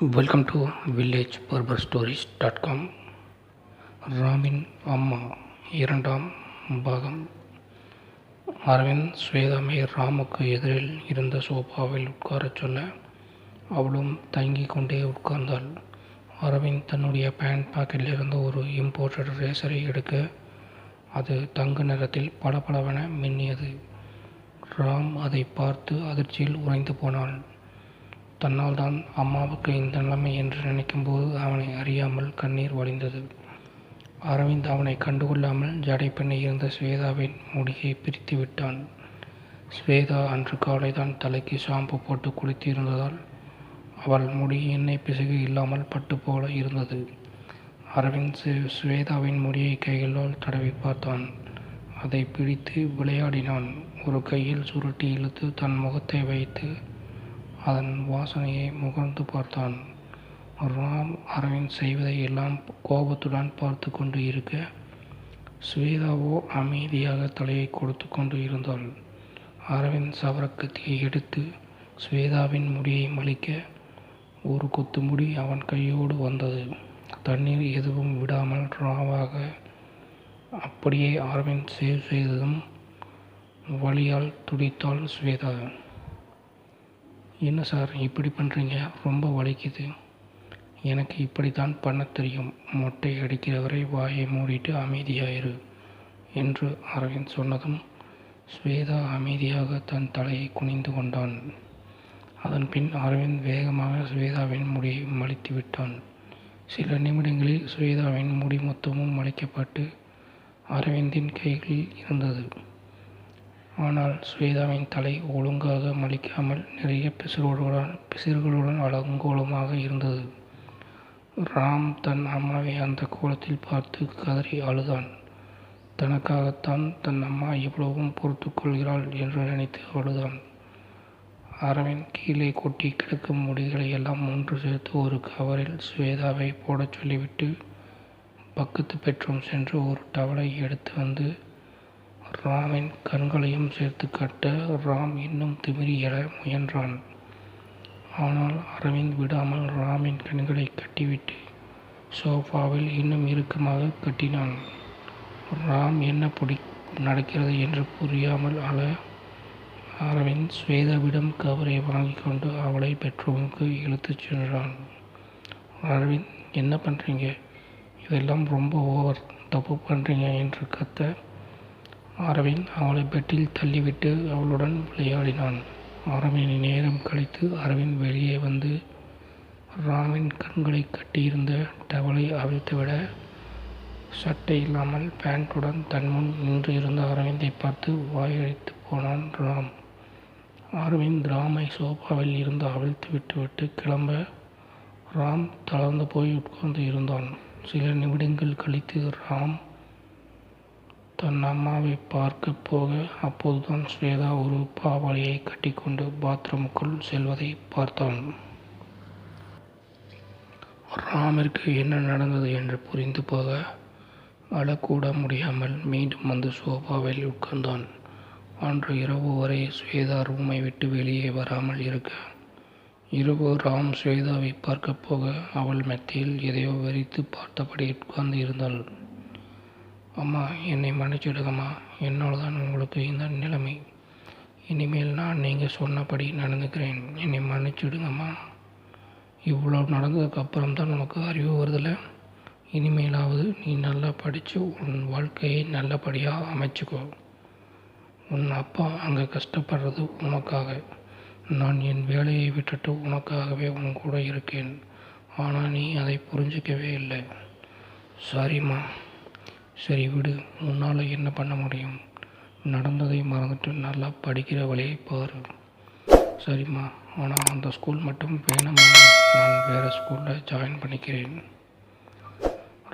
Welcome to village barber stories dot com ராமின் அம்மா இரண்டாம் பாகம். அரவிந்த் ஸ்வேதாமை ராமுக்கு எதிரில் இருந்த சோஃபாவில் உட்காரச் சொல்ல அவளும் தங்கி கொண்டே உட்கார்ந்தாள். அரவிந்த் தன்னுடைய பேண்ட் பாக்கெட்டிலிருந்து ஒரு இம்போர்ட்டட் ரேசரை எடுக்க அது தங்க நிறத்தில் பளபளவென மின்னியது. ராம் அதை பார்த்து அதிர்ச்சியில் உறைந்து போனாள். தன்னால் தான் அம்மாவுக்கு இந்த நிலைமை என்று நினைக்கும்போது அவனை அறியாமல் கண்ணீர் வழிந்தது அரவிந்த் அவனை கண்டுகொள்ளாமல் ஜடை பெண்ணை இருந்த ஸ்வேதாவின் முடியை பிரித்து விட்டான். ஸ்வேதா அன்று காலை தான் தலைக்கு ஷாம்பு போட்டு குளித்து இருந்ததால் அவள் முடி எண்ணெய் பிசகு இல்லாமல் பட்டு போல இருந்தது. அரவிந்த் ஸ்வேதாவின் முடியை கைகளால் தடவி பார்த்தான். அதை பிடித்து விளையாடினான். ஒரு கையில் சுருட்டி இழுத்து தன் முகத்தை வைத்து அதன் வாசனையை முகர்ந்து பார்த்தான். ராம் அரவிந்த் செய்வதை எல்லாம் கோபத்துடன் பார்த்து கொண்டு இருக்க ஸ்வேதாவோ அமைதியாக தலையை கொடுத்து கொண்டு இருந்தாள். அரவிந்த் சவரக்கத்தியை எடுத்து ஸ்வேதாவின் முடியை மலிக்க ஒரு கொத்து முடி அவன் கையோடு வந்தது. தண்ணீர் எதுவும் விடாமல் ராவாக அப்படியே அரவிந்த் சேவ் செய்ததும் வழியால் துடித்தாள் ஸ்வேதா. என்ன சார் இப்படி பண்ணுறீங்க ரொம்ப வலிக்குது. எனக்கு இப்படி தான் பண்ண தெரியும். மொட்டை அடிக்கிறவரை வாயை மூடிட்டு அமைதியாயிரு என்று அரவிந்த் சொன்னதும் ஸ்வேதா அமைதியாக தன் தலையை குனிந்து கொண்டான். அதன் பின் அரவிந்த் வேகமாக ஸ்வேதாவின் முடியை மலித்து விட்டான். சில நிமிடங்களில் ஸ்வேதாவின் முடி மொத்தமும் மலைக்கப்பட்டு அரவிந்தின் கைகளில் இருந்தது. ஆனால் ஸ்வேதாவின் தலை ஒழுங்காக மலிக்காமல் நிறைய பிசிறுகளுடன் பிசிறுகளுடன் அலங்கோலமாக இருந்தது. ராம் தன் அம்மாவை அந்த கோலத்தில் பார்த்து கதறி அழுதான். தனக்காகத்தான் தன் அம்மா இவ்வளவும் பொறுத்து கொள்கிறாள் என்று நினைத்து அழுதான். அரவிந்த் கீழே கொட்டி கிடக்கும் முடிகளை எல்லாம் ஒன்று சேர்த்து ஒரு கவரில் ஸ்வேதாவை போடச் சொல்லிவிட்டு பக்கத்து பெட்ரூம் சென்று ஒரு டவலை எடுத்து வந்து ராமின் கண்களையும் சேர்த்து கட்ட ராம் இன்னும் திமிரி எழ முயன்றான். ஆனால் அரவிந்த் விடாமல் ராமின் கண்களை கட்டிவிட்டு சோஃபாவில் இன்னும் இறுக்கமாக கட்டினான். ராம் என்ன பிடி நடக்கிறது என்று புரியாமல் அழ அரவிந்த் ஸ்வேதாவிடம் கவரை வாங்கிக் கொண்டு அவளை பெட்ரூமுக்கு இழுத்துச் சென்றான். அரவிந்த் என்ன பண்ணுறீங்க இதெல்லாம் ரொம்ப ஓவர். தப்பு பண்ணுறீங்க என்று கத்த அரவிந்த் அவளை பெட்டில் தள்ளிவிட்டு அவளுடன் விளையாடினான். அரை நேரம் கழித்து அரவிந்த் வெளியே வந்து ராமின் கண்களை கட்டியிருந்த டவலை அவிழ்த்துவிட சட்டை இல்லாமல் பேண்ட்டுடன் தன் முன் நின்று இருந்த அரவிந்தை பார்த்து வாயடித்து போனான் ராம். அரவிந்த் ராமை சோஃபாவில் இருந்து அவிழ்த்து விட்டுவிட்டு கிளம்ப ராம் தளர்ந்து போய் உட்கார்ந்து இருந்தான். சில நிமிடங்கள் கழித்து ராம் தன் அம்மாவை பார்க்க போக அப்போதுதான் ஸ்வேதா ஒரு பாவாளியை கட்டிக்கொண்டு பாத்ரூமுக்குள் செல்வதை பார்த்தான். ராமிற்கு என்ன நடந்தது என்று புரிந்து போக அழக்கூட முடியாமல் மீண்டும் வந்து சோபாவில் உட்கார்ந்தான். அன்று இரவு வரை ஸ்வேதா ரூமை விட்டு வெளியே வராமல் இருக்க இரவு ராம் ஸ்வேதாவை பார்க்க போக அவள் மெத்தையில் எதையோ வெறித்து பார்த்தபடி உட்கார்ந்து இருந்தாள். அம்மா என்னை மன்னிச்சிடுங்கம்மா. என்னால் தான் உங்களுக்கு இந்த நிலைமை. இனிமேல் நான் நீங்கள் சொன்னபடி நடந்துக்கிறேன். என்னை மன்னிச்சிடுங்கம்மா. இவ்வளோ நடந்ததுக்கு அப்புறம் தான் உனக்கு அறிவு வருதில்ல. இனிமேலாவது நீ நல்லா படித்து உன் வாழ்க்கையை நல்லபடியாக அமைச்சுக்கோ. உன் அப்பா அங்கே கஷ்டப்படுறது உனக்காக. நான் என் வேலையை விட்டுட்டு உனக்காகவே உன் கூட இருக்கேன். ஆனால் நீ அதை புரிஞ்சிக்கவே இல்லை. சாரிம்மா சரி விடு உன்னால் என்ன பண்ண முடியும்? நடந்ததை மறந்துட்டு நல்லா படிக்கிற வழியை பாரு. சரிம்மா ஆனால் அந்த ஸ்கூல் மட்டும் வேணாமா நான் வேறு ஸ்கூலில் ஜாயின் பண்ணிக்கிறேன்.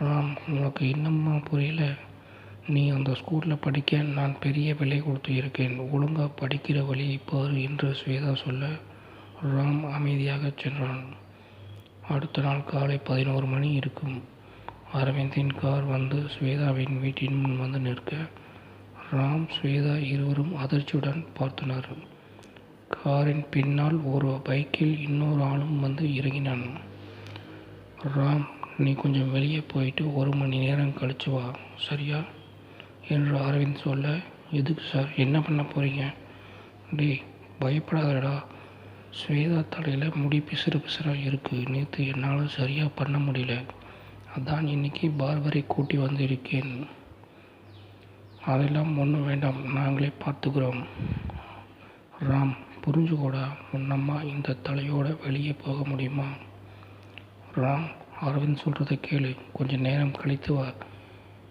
ராம் உனக்கு இன்னுமா புரியல? நீ அந்த ஸ்கூலில் படிக்க நான் பெரிய விலை கொடுத்து இருக்கேன். ஒழுங்காக படிக்கிற வழியை பாரு என்று ஸ்வேதா சொல்ல ராம் அமைதியாக சென்றான். அடுத்த நாள் காலை பதினோரு மணி இருக்கும். அரவிந்தின் கார் வந்து ஸ்வேதாவின் வீட்டின் முன் வந்து நிற்க ராம் ஸ்வேதா இருவரும் அதிர்ச்சியுடன் பார்த்தனர் காரின் பின்னால் ஒரு பைக்கில் இன்னொரு ஆளும் வந்து இறங்கினான். ராம் நீ கொஞ்சம் வெளியே போயிட்டு ஒரு மணி நேரம் கழிச்சு வா. சரியா? என்று அரவிந்த் சொல்ல எதுக்கு சார்? என்ன பண்ண போகிறீங்க டேய் பயப்படாதடா. ஸ்வேதா தலையில் முடி பிசுறு பிசுறாக இருக்குது நேற்று என்னால் சரியாக பண்ண முடியல. அதான் இன்னைக்கு பார்பரை கூட்டி வந்திருக்கேன். அதெல்லாம் ஒன்றும் வேண்டாம் நாங்களே பார்த்துக்கிறோம். ராம் புரிஞ்சுக்கூடா உன்னம்மா இந்த தலையோட வெளியே போக முடியுமா? ராம் அரவிந்த் சொல்கிறத கேளு கொஞ்சம் நேரம் கழித்து வா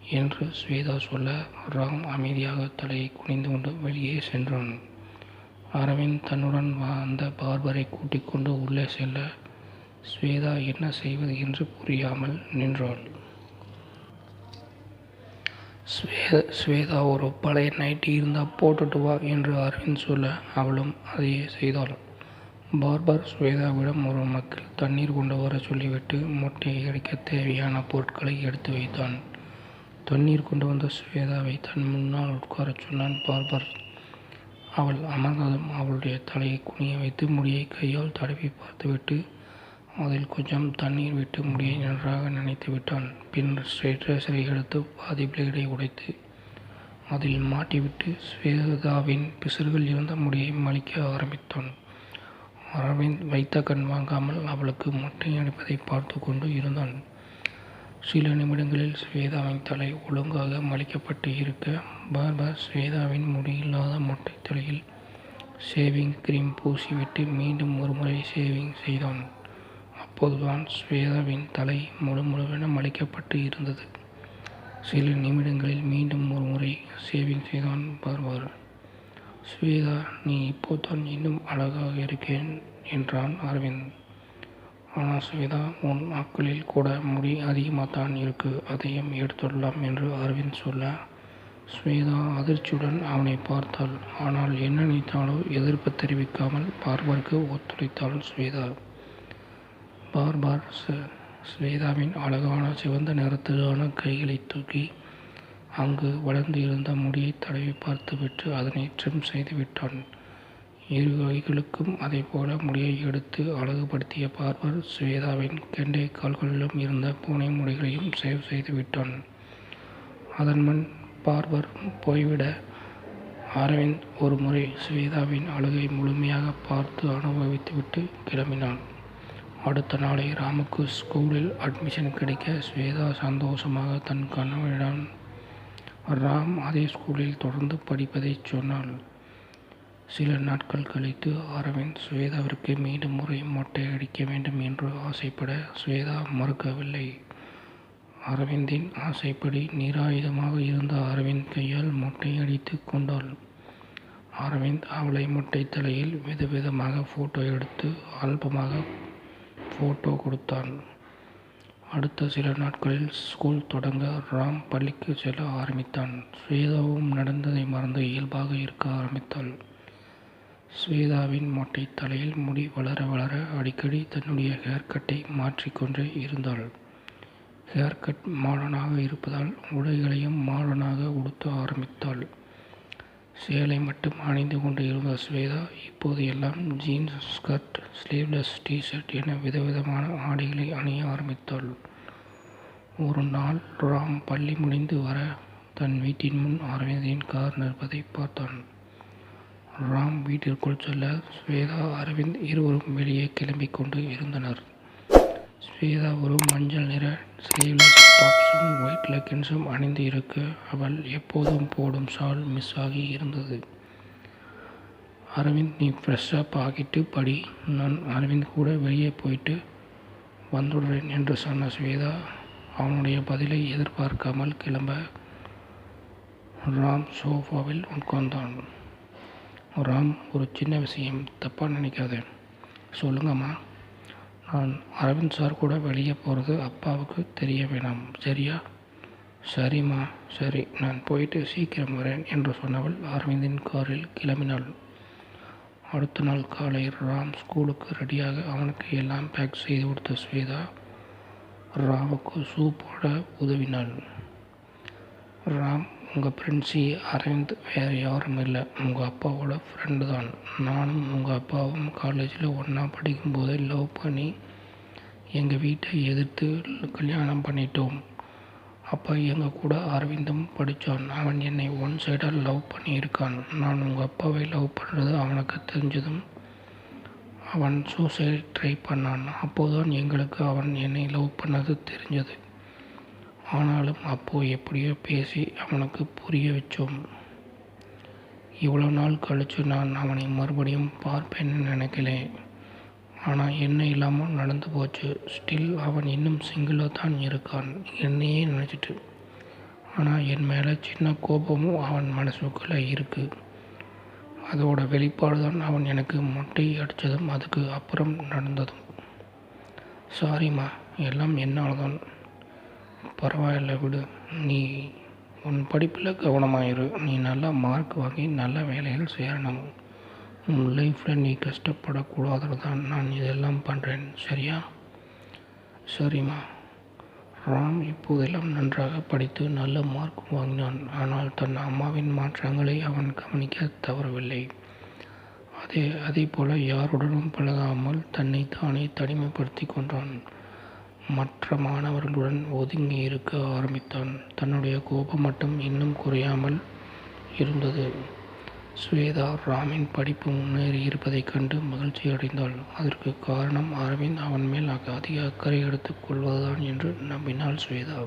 என்று ஸ்வேதா சொல்ல ராம் அமைதியாக தலையை குனிந்து கொண்டு வெளியே சென்றான். அரவிந்த் தன்னுடன் வந்த பார்பரை கூட்டிக் கொண்டு உள்ளே செல்ல ஸ்வேதா என்ன செய்வது என்று புரியாமல் நின்றாள். ஸ்வேத ஸ்வேதா ஒரு பழைய நைட்டி இருந்தால் போட்டுட்டு வா என்று அரவிந்த் சொல்ல அவளும் அதையே செய்தாள். பார்பர் ஸ்வேதாவிடம் ஒரு மக்கள் தண்ணீர் கொண்டு வர சொல்லிவிட்டு மொட்டையை அடிக்க தேவையான பொருட்களை எடுத்து வைத்தான். தண்ணீர் கொண்டு வந்த ஸ்வேதாவை தன் முன்னால் உட்காரச் சொன்னான் பார்பர். அவள் அமர்ந்ததும் அவளுடைய தலையை குனிய வைத்து முடியை கையால் தடவி பார்த்துவிட்டு அதில் கொஞ்சம் தண்ணீர் விட்டு முடியை நன்றாக நினைத்து விட்டான். பின் ஸ்ட்ரெயிட்ரேசரை எடுத்து பாதி பிளேடை உடைத்து அதில் மாட்டிவிட்டு ஸ்வேதாவின் பிசுறுகள் இருந்த முடியை மலிக்க ஆரம்பித்தான். அரவிந்த் வைத்த கண் வாங்காமல் அவளுக்கு மொட்டை அடிப்பதை பார்த்து கொண்டு இருந்தான். சில நிமிடங்களில் ஸ்வேதாவின் தலை ஒழுங்காக மலிக்கப்பட்டு இருக்க பார்பர் ஸ்வேதாவின் முடியில்லாத மொட்டை தலையில் ஷேவிங் கிரீம் பூசிவிட்டு மீண்டும் ஒருமுறை ஷேவிங் செய்தான். அப்போதுதான் ஸ்வேதாவின் தலை முழு மலைக்கப்பட்டு இருந்தது. சில நிமிடங்களில் மீண்டும் ஒரு முறை சேவிங் செய்தான் பார்வர் ஸ்வேதா நீ இப்போதான் இன்னும் அழகாக இருக்கேன் என்றான் அரவிந்த். ஆனால் ஸ்வேதா உன் நாட்களில் கூட முடி அதிகமாகத்தான் இருக்கு. அதையும் எடுத்துடலாம் என்று அரவிந்த் சொல்ல. ஸ்வேதா அதிர்ச்சியுடன் அவனை பார்த்தாள். ஆனால் என்ன நினைத்தாலோ எதிர்ப்பு தெரிவிக்காமல் பார்வருக்கு ஒத்துழைத்தாள் ஸ்வேதா பார்பார் ஸ்வேதாவின் அழகான சிவந்த நிறத்திலான கைகளை தூக்கி அங்கு வளர்ந்து இருந்த முடியை தடவி பார்த்துவிட்டு அதனை ட்ரிம் செய்து விட்டான் இரு கைகளுக்கும் அதே போல முடியை எடுத்து அழகுபடுத்திய பார்பர் ஸ்வேதாவின் கெண்டை கால்களிலும் இருந்த பூனை முடிகளையும் சேவ் செய்து விட்டான் அதன் முன் பார்பர் போய்விட அரவிந்த் ஒரு முறை ஸ்வேதாவின் அழகை முழுமையாக பார்த்து அனுபவித்துவிட்டு கிளம்பினான். அடுத்த நாளை ராமுக்கு ஸ்கூலில் அட்மிஷன் கிடைக்க ஸ்வேதா சந்தோஷமாக தன் கணவனிடம் ராம் அதே ஸ்கூலில் தொடர்ந்து படிப்பதை சொன்னாள். சில நாட்கள் கழித்து அரவிந்த் ஸ்வேதாவிற்கு மீண்டும் முறை மொட்டை அடிக்க வேண்டும் என்று ஆசைப்பட ஸ்வேதா மறுக்கவில்லை. அரவிந்தின் ஆசைப்படி நிராயுதமாக இருந்த அரவிந்த் கையால் மொட்டை அடித்து கொண்டாள். அரவிந்த் அவளை மொட்டை தலையில் விதவிதமாக ஃபோட்டோ எடுத்து ஆல்பமாக ஃபோட்டோ கொடுத்தான். அடுத்த சில நாட்களில் ஸ்கூல் தொடங்க ராம் பள்ளிக்கு செல்ல ஆரம்பித்தான். ஸ்வேதாவும் நடந்ததை மறந்து இயல்பாக இருக்க ஆரம்பித்தாள். ஸ்வேதாவின் மொட்டை தலையில் முடி வளர வளர அடிக்கடி தன்னுடைய ஹேர் கட்டை மாற்றிக்கொண்டே இருந்தாள். ஹேர் கட் இருப்பதால் உடைகளையும் மாடனாக உடுத்த ஆரம்பித்தாள். சேலை மட்டும் அணிந்து கொண்டு இருந்த ஸ்வேதா இப்போது எல்லாம் ஜீன்ஸ் ஸ்கர்ட் ஸ்லீவ்லெஸ் டிஷர்ட் என விதவிதமான ஆடைகளை அணிய ஆரம்பித்தாள். ஒரு நாள் ராம் பள்ளி முடிந்து வர தன் வீட்டின் முன் அரவிந்தின் கார் நிற்பதை பார்த்தான். ராம் வீட்டிற்குள் செல்ல ஸ்வேதா அரவிந்த் இருவரும் வெளியே கிளம்பிக் கொண்டு இருந்தனர். ஸ்வேதா ஒரு மஞ்சள் நிற ஸ்லீவ்லெஸ் டாப்ஸும் ஒயிட் லெக்கின்ஸும் அணிந்து இருக்க அவள் எப்போதும் போடும் ஷால் மிஸ் ஆகி இருந்தது. அரவிந்த் நீ ஃப்ரெஷ்ஷப் ஆகிட்டு படி. நான் அரவிந்த் கூட வெளியே போயிட்டு வந்துடுறேன் என்று சொன்ன ஸ்வேதா அவனுடைய பதிலை எதிர்பார்க்காமல் கிளம்ப ராம் சோஃபாவில் உட்கார்ந்தான். ராம் ஒரு சின்ன விஷயம் தப்பாக நினைக்காத. சொல்லுங்கம்மா. அரவிந்த் சார் கூட வெளியே போகிறது அப்பாவுக்கு தெரிய வேணாம். சரியா? சரிம்மா சரி நான் போயிட்டு சீக்கிரம் வரேன் என்று சொன்னவள் அரவிந்தின் காரில் கிளம்பினாள். அடுத்த நாள் காலை ராம் ஸ்கூலுக்கு ரெடியாக அவனுக்கு எல்லாம் பேக் செய்து கொடுத்த ஸ்வேதா ராமுக்கு ஷூ போட உதவினாள். ராம் உங்கள் ஃப்ரெண்ட்ஸி அரவிந்த் வேறு யாரும் இல்லை. உங்கள் அப்பாவோட ஃப்ரெண்டு தான். நானும் உங்கள் அப்பாவும் காலேஜில் ஒன்றா படிக்கும்போதே லவ் பண்ணி எங்கள் வீட்டை எதிர்த்து கல்யாணம் பண்ணிட்டோம். அப்போ எங்கள் கூட அரவிந்தும் படித்தான் அவன் என்னை ஒன் சைடாக லவ் பண்ணியிருக்கான். நான் உங்கள் அப்பாவை லவ் பண்ணுறது அவனுக்கு தெரிஞ்சதும் அவன் சூசைட் ட்ரை பண்ணான். அப்போதான் எங்களுக்கு அவன் என்னை லவ் பண்ணது தெரிஞ்சது. ஆனாலும் அப்போது எப்படியோ பேசி அவனுக்கு புரிய வச்சோம். இவ்வளோ நாள் கழித்து நான் அவனை மறுபடியும் பார்ப்பேன்னு நினைக்கல. ஆனால் என்ன இல்லாமல் நடந்து போச்சு. ஸ்டில் அவன் இன்னும் சிங்கிளாக தான் இருக்கான் என்னையே நினச்சிட்டு. ஆனால் என் மேலே சின்ன கோபமும் அவன் மனசுக்குள்ளே இருக்குது அதோட வெளிப்பாடு தான் அவன் எனக்கு மொட்டை அடித்ததும் அதுக்கு அப்புறம் நடந்ததும். சாரிம்மா எல்லாம் என்னால் தான் பரவாயில்ல விடு நீ உன் படிப்பில் கவனமாயிரு நீ நல்லா மார்க் வாங்கி நல்ல வேலையில் சேரணும் உன் லைஃப்பில் நீ கஷ்டப்படக்கூடாதுன்னு தான் நான் இதெல்லாம் பண்ணுறேன் சரியா? சரிம்மா. ராம் இப்போதெல்லாம் நன்றாக படித்து நல்ல மார்க் வாங்கினான். ஆனால் தன் அம்மாவின் மாற்றங்களை அவன் கவனிக்க தவறவில்லை. அதே அதே போல யாருடனும் பழகாமல் தன்னை தானே தனிமைப்படுத்தி கொண்டான். மற்ற மாணவர்களுடன் ஒதுங்கி இருக்க ஆரம்பித்தான். தன்னுடைய கோபம் மட்டும் இன்னும் குறையாமல் இருந்தது. ஸ்வேதா ராமின் படிப்பு முன்னேறி இருப்பதைக் கண்டு மகிழ்ச்சி அடைந்தாள் அதற்கு காரணம் அரவிந்த். அவன் மேல் அதிக அக்கறை எடுத்துக் கொள்வதுதான் என்று நம்பினாள் ஸ்வேதா